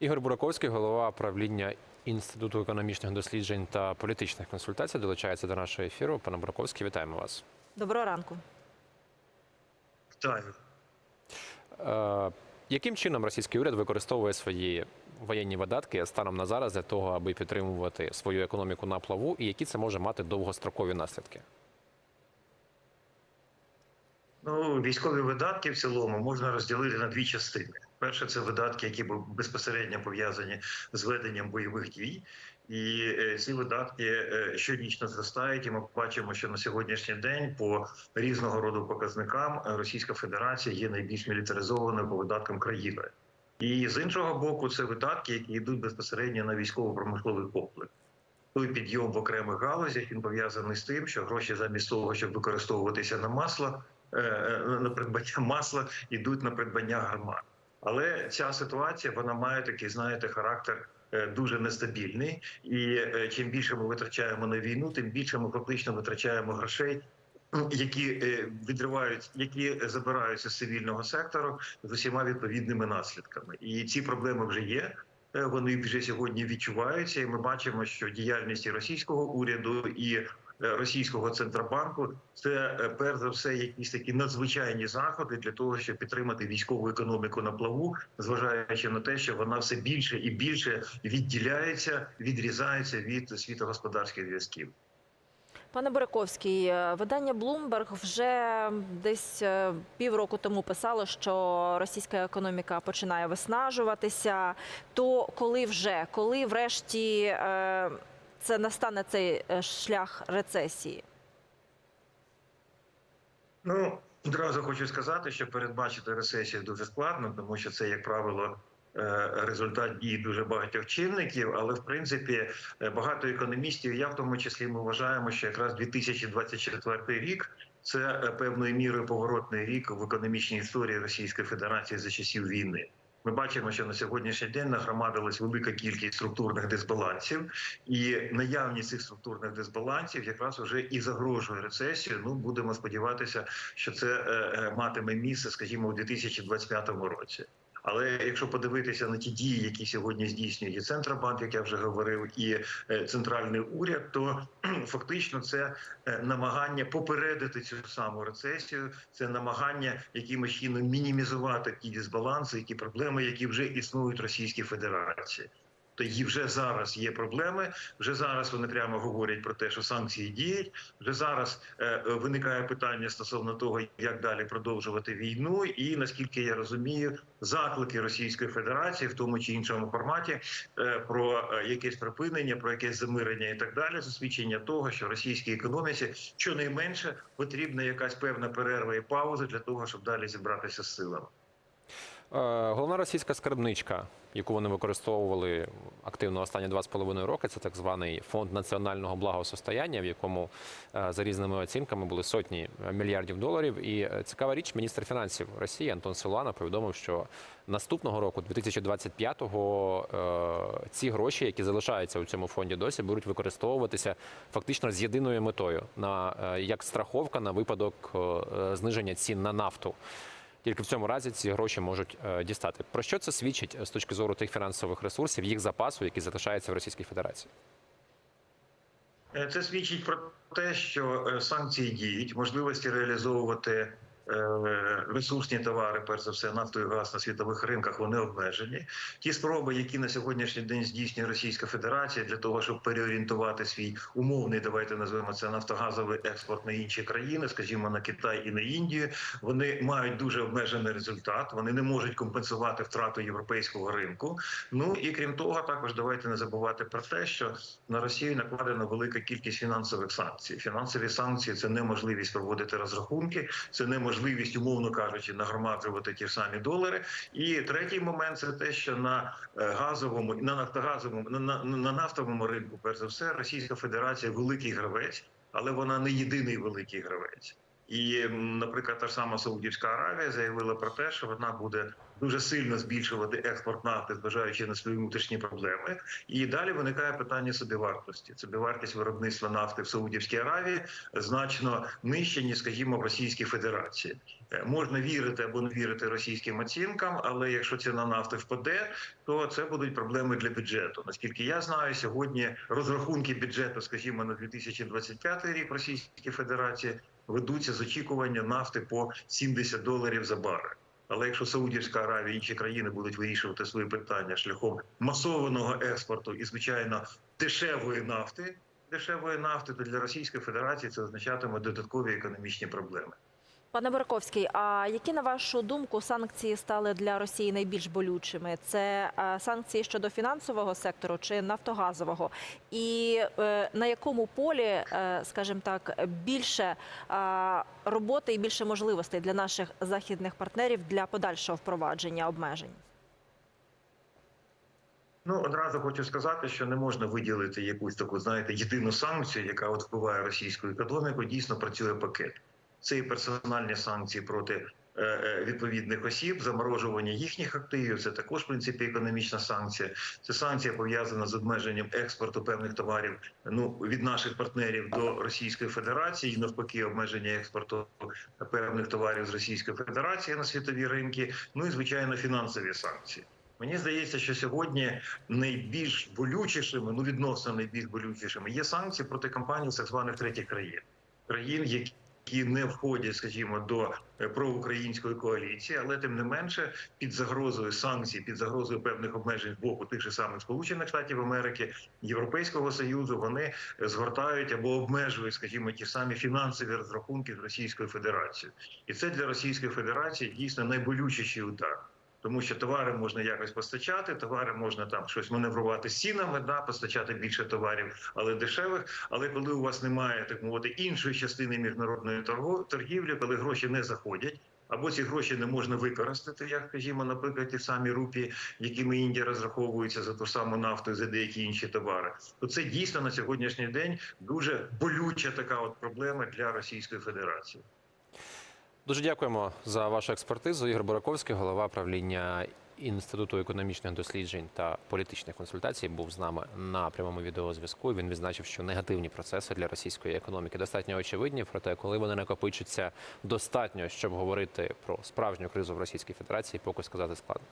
Ігор Бураковський, голова правління Інституту економічних досліджень та політичних консультацій, долучається до нашого ефіру. Пане Бураковський, вітаємо вас. Доброго ранку. Вітаю. Е, яким чином російський уряд використовує свої воєнні видатки станом на зараз для того, аби підтримувати свою економіку на плаву, і які це може мати довгострокові наслідки? Ну, військові видатки в цілому можна розділити на дві частини. Перше, це видатки, які безпосередньо пов'язані з веденням бойових дій. І е, ці видатки е, щорічно зростають. І ми бачимо, що на сьогоднішній день по різного роду показникам е, Російська Федерація є найбільш мілітаризованою по видаткам країною. І з іншого боку, це видатки, які йдуть безпосередньо на військово-промисловий комплекс. Той підйом в окремих галузях він пов'язаний з тим, що гроші замість того, щоб використовуватися на масло, на придбання масла, йдуть на придбання гармат. Але ця ситуація вона має такий, знаєте, характер е, дуже нестабільний. І е, чим більше ми витрачаємо на війну, тим більше ми фактично витрачаємо грошей. Які е, відривають, які забираються з цивільного сектору з усіма відповідними наслідками, і ці проблеми вже є. Вони вже сьогодні відчуваються, і ми бачимо, що діяльність і російського уряду і російського центробанку це е, перш за все якісь такі надзвичайні заходи для того, щоб підтримати військову економіку на плаву, зважаючи на те, що вона все більше і більше відділяється, відрізається від світогосподарських зв'язків. Пане Бураковський, е, видання Bloomberg вже десь е, півроку тому писало, що російська економіка починає виснажуватися. То коли вже, коли врешті це настане цей е, шлях рецесії? Ну одразу хочу сказати, що передбачити рецесію дуже складно, тому що це, як правило, е, результат дій дуже багатьох чинників. Але в принципі е, багато економістів, я в тому числі, ми вважаємо, що якраз 2024 рік. Це певною мірою поворотний рік в економічній історії Російської Федерації за часів війни. Ми бачимо, що на сьогоднішній день нагромадилась велика кількість структурних дисбалансів, і наявність цих структурних дисбалансів якраз вже і загрожує рецесію. Ну будемо сподіватися, що це е, е, матиме місце, скажімо, у 2025 році. Але якщо подивитися на ті дії, які сьогодні здійснює і Центробанк, як я вже говорив, і е, центральний уряд, то фактично це е, намагання попередити цю саму рецесію, це намагання якимось чином мінімізувати ті дисбаланси, ті проблеми, які вже існують в Російській Федерації. То і вже зараз є проблеми. Вже зараз вони прямо говорять про те, що санкції діють. Вже зараз е, е, виникає питання стосовно того, як далі продовжувати війну. І наскільки я розумію, заклики Російської Федерації в тому чи іншому форматі е, про е, якесь припинення, про якесь замирення і так далі, засвідчення того, що російській економіці щонайменше потрібна якась певна перерва і пауза для того, щоб далі зібратися з силами. Е, Головна російська скарбничка, яку вони використовували активно останні два з половиною роки, це так званий фонд національного благосостояння, в якому е, за різними оцінками були сотні мільярдів доларів. І е, цікава річ, міністр фінансів Росії Антон Силуанов повідомив, що наступного року, 2025-го, е, ці гроші, які залишаються у цьому фонді, досі будуть використовуватися фактично з єдиною метою на як страховка на випадок зниження цін на нафту. Тільки в цьому разі ці гроші можуть е, дістати. Про що це свідчить е, з точки зору тих фінансових ресурсів, їх запасу, які залишаються в Російській Федерації? Е, Це свідчить про те, що санкції діють, можливості реалізовувати ресурсні товари, перш за все, нафту і газ на світових ринках, вони обмежені. Ті спроби, які на сьогоднішній день здійснює Російська Федерація для того, щоб переорієнтувати свій умовний, давайте назвемо це нафтогазовий експорт на інші країни, скажімо, на Китай і на Індію, вони мають дуже обмежений результат. Вони не можуть компенсувати втрату європейського ринку. Ну і крім того, також давайте не забувати про те, що на Росію накладена велика кількість фінансових санкцій. Фінансові санкції це неможливість проводити розрахунки, це неможливість, умовно кажучи, нагромаджувати ті самі долари. І третій момент це те, що на е, газовому на нафтогазовому на, на, на нафтовому ринку, перш за все, Російська Федерація великий гравець, але вона не єдиний великий гравець. І, наприклад, та ж сама Саудівська Аравія заявила про те, що вона буде дуже сильно збільшувати експорт нафти, зважаючи на свої внутрішні проблеми. І далі виникає питання собівартості. Собівартість виробництва нафти в Саудівській Аравії значно нижче, ніж, скажімо, в Російській Федерації. Е, Можна вірити або не вірити російським оцінкам, але якщо ціна нафти впаде, то це будуть проблеми для бюджету. Наскільки я знаю, сьогодні розрахунки бюджету, скажімо, на 2025 рік Російської Федерації ведуться з очікування нафти по 70 доларів за барель. Але якщо Саудівська Аравія і інші країни будуть вирішувати свої питання шляхом масованого експорту і звичайно дешевої нафти, дешевої нафти, то для Російської Федерації це означатиме додаткові економічні проблеми. Пане Бораковський, а які на вашу думку санкції стали для Росії найбільш болючими? Це е, санкції щодо фінансового сектору чи нафтогазового? І е, на якому полі, е, скажімо так, більше роботи і більше можливостей для наших західних партнерів для подальшого впровадження обмежень? Ну одразу хочу сказати, що не можна виділити якусь таку, знаєте, єдину санкцію, яка от впливає російську економіку. Дійсно працює пакет. Це і персональні санкції проти е, е, відповідних осіб, заморожування їхніх активів. Це також в принципі економічна санкція. Це санкція пов'язана з обмеженням експорту певних товарів ну від наших партнерів до Російської Федерації, і навпаки, обмеження експорту певних товарів з Російської Федерації на світові ринки. Ну і звичайно фінансові санкції. Мені здається, що сьогодні найбільш болючішими, ну відносно найбільш болючішими, є санкції проти компаній так званих третіх країн, країн, які не входять, скажімо, до е, проукраїнської коаліції, але тим не менше під загрозою санкцій, під загрозою певних обмежень з боку тих же самих Сполучених Штатів Америки, Європейського союзу, вони е, згортають або обмежують, скажімо, ті самі фінансові розрахунки з Російською Федерацією, і це для Російської Федерації дійсно найболючіший удар. Тому що товари можна якось постачати, товари можна там щось маневрувати з цінами, да, постачати більше товарів, але дешевих. Але коли у вас немає так мовити іншої частини міжнародної торгівлі, коли гроші не заходять. Або ці гроші не можна використати, як скажімо, наприклад, ті самі рупії, якими Індія розраховується за ту саму нафту, і за деякі інші товари, то це дійсно на сьогоднішній день дуже болюча така от проблема для Російської Федерації. Дуже дякуємо за вашу експертизу. Ігор Бураковський, голова правління Інституту економічних досліджень та політичних консультацій, був з нами на прямому відеозв'язку. Він відзначив, що негативні процеси для російської економіки достатньо очевидні. Проте, коли вони накопичаться достатньо, щоб говорити про справжню кризу в Російській Федерації, поки сказати складно.